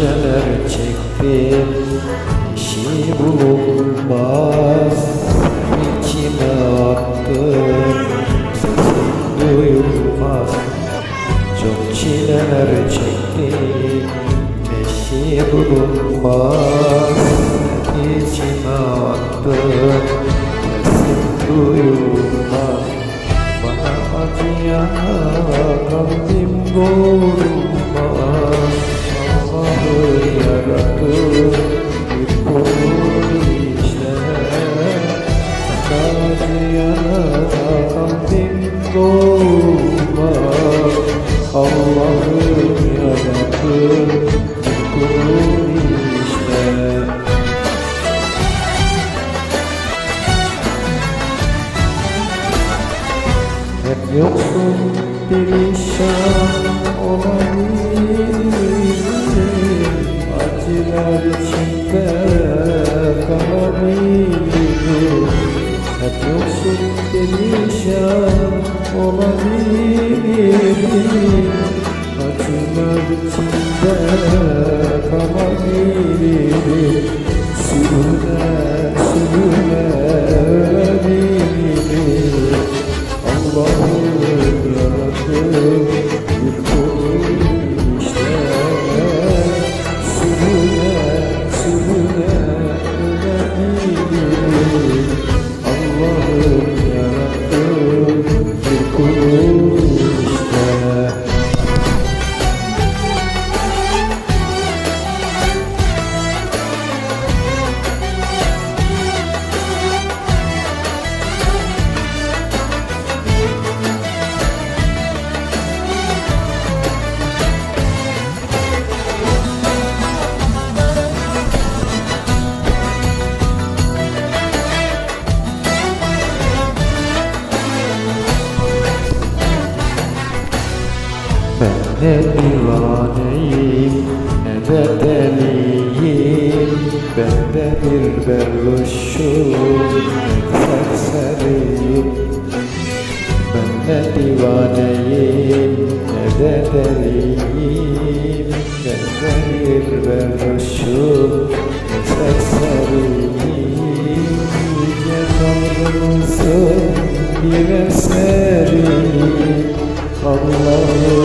çileler çektim İşi bulunmaz. İçime attım Sesim duyulmaz. Çok çileler çektim Eşi bulunmaz. İçime attım Sesim duyulmaz. Bana acıyan kalbim vurmaz acıyan kalbim vurmaz Allah'ı yarattı bir kul işte. Hep yoksun perişan olabilirim Acılar içinde olabilirim Acılar içinde Ne divaneyim ne de deliyim. Ben de bir berluşum serseriyim. Ben ne divaneyim ne de deliyim. Ben de bir berluşum serseriyim. Yüce Tanrımızın bir eseri Allah'ım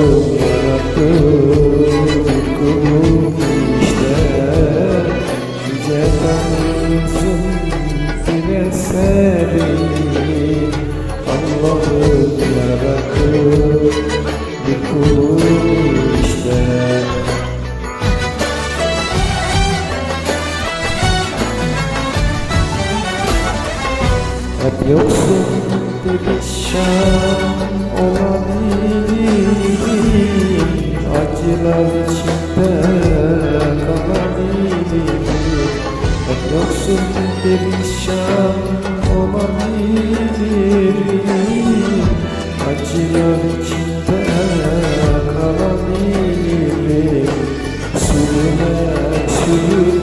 kulum işte Yüce Tanrımızın bir eseri Allah'ım yarattı bir kulum işte Hep yoksun perişan Acılar içinde kalabilirim Hep yoksun perişan olabilirim Acılar içinde kalabilirim Sürüne sürüne